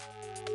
ส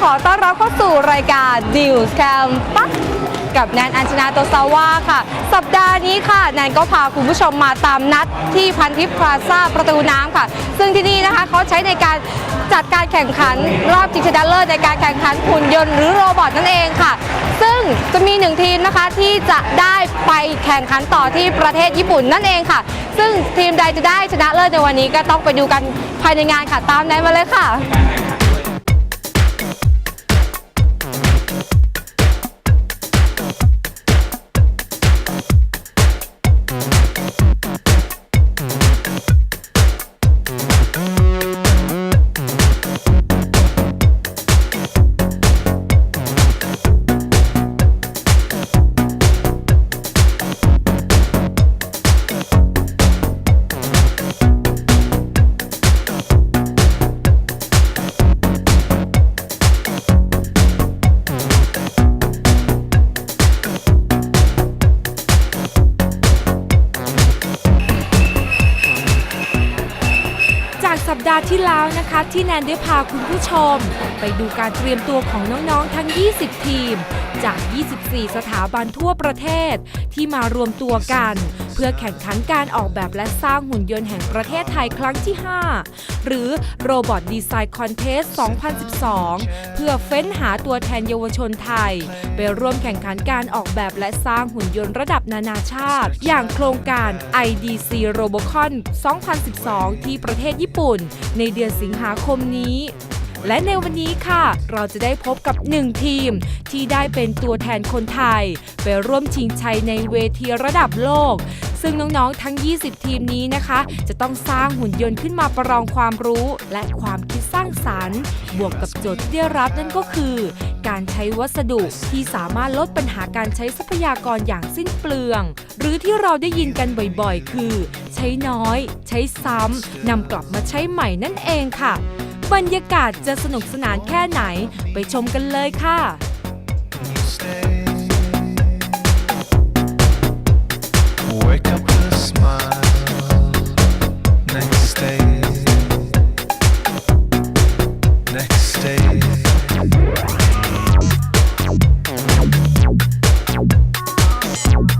ขอต้อนรับเข้าสู่รายการ News Campus กับแนนอัญชนาโตซาว่าค่ะ สัปดาห์นี้ค่ะแนนก็พาคุณผู้ชมมาตามนัดที่พันทิพย์พลาซ่าประตูน้ำค่ะ ซึ่งที่นี่นะคะเขาใช้ในการจัดการแข่งขันรอบชิงชนะเลิศในการแข่งขันหุ่นยนต์หรือโรบอทนั่นเองค่ะ ซึ่งจะมีหนึ่งทีมนะคะที่จะได้ไปแข่งขันต่อที่ประเทศญี่ปุ่นนั่นเองค่ะ ซึ่งทีมใดจะได้ชนะเลิศในวันนี้ก็ต้องไปดูกันภายในงานค่ะตามแนนมาเลยค่ะ ดาห์ที่แล้วนะคะ ที่แนนได้พาคุณผู้ชม ไปดูการเตรียมตัวของน้องๆทั้ง 20 ทีม จาก 24 สถาบันทั่วประเทศที่มารวมตัวกัน พื่อแข่งขันการออกแบบและสร้างหุ่นยนต์แห่งประเทศไทยครั้งที่ 5 หรือ Robot Design Contest 2012 เพื่อเฟ้นหาตัวแทนเยาวชนไทย ไปร่วมแข่งขันการออกแบบและสร้างหุ่นยนต์ระดับนานาชาติ อย่างโครงการ IDC Robocon 2012 ที่ประเทศญี่ปุ่น ในเดือนสิงหาคมนี้ และในวันนี้ค่ะ เราจะได้พบกับหนึ่งทีม ที่ได้เป็นตัวแทนคนไทย ไปร่วมชิงชัยในเวทีระดับโลก ซึ่งน้องๆทั้ง 20 ทีมนี้นะคะ จะต้องสร้างหุ่นยนต์ขึ้นมาประลองความรู้ และความคิดสร้างสารรค์ บวกกับโจทย์ที่ได้รับนั่นก็คือ การใช้วัสดุที่สามารถลดปัญหาการใช้ทรัพยากรอย่างสิ้นเปลือง หรือที่เราได้ยินกันบ่อยๆ คือ ใช้น้อย ใช้ซ้ำนำกลับมาใช้ใหม่นั่นเองค่ะ บรรยากาศจะสนุกสนานแค่ไหนไปชมกันเลยค่ะ